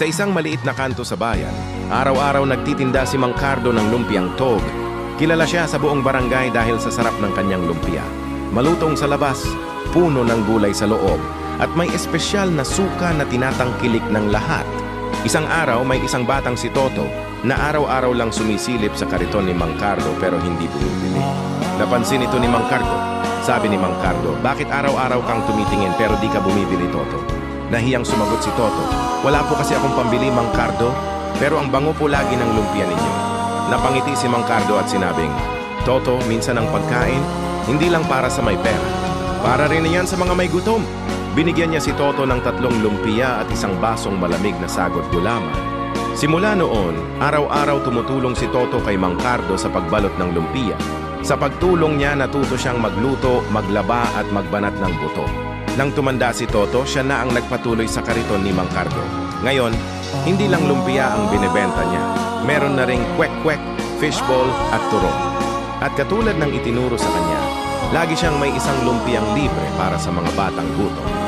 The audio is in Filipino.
Sa isang maliit na kanto sa bayan, araw-araw nagtitinda si Mang Cardo ng lumpiang tog. Kilala siya sa buong barangay dahil sa sarap ng kanyang lumpia. Malutong sa labas, puno ng gulay sa loob, at may espesyal na suka na tinatangkilik ng lahat. Isang araw, may isang batang si Toto na araw-araw lang sumisilip sa kariton ni Mang Cardo pero hindi bumibili. Napansin ito ni Mang Cardo. Sabi ni Mang Cardo, bakit araw-araw kang tumitingin pero di ka bumibili, Toto? Nahiyang sumagot si Toto, wala po kasi akong pambili, Mang Cardo, pero ang bango po lagi ng lumpia ninyo. Napangiti si Mang Cardo at sinabing, Toto, minsan ang pagkain, hindi lang para sa may pera. Para rin yan sa mga may gutom. Binigyan niya si Toto ng tatlong lumpia at isang basong malamig na sagot gulaman. Simula noon, araw-araw tumutulong si Toto kay Mang Cardo sa pagbalot ng lumpia. Sa pagtulong niya, natuto siyang magluto, maglaba at magbanat ng buto. Nang tumanda si Toto, siya na ang nagpatuloy sa kariton ni Mang Cardo. Ngayon, hindi lang lumpia ang binebenta niya. Meron na ring kwek-kwek, fishball at turon. At katulad ng itinuro sa kanya, lagi siyang may isang lumpiang libre para sa mga batang gutom.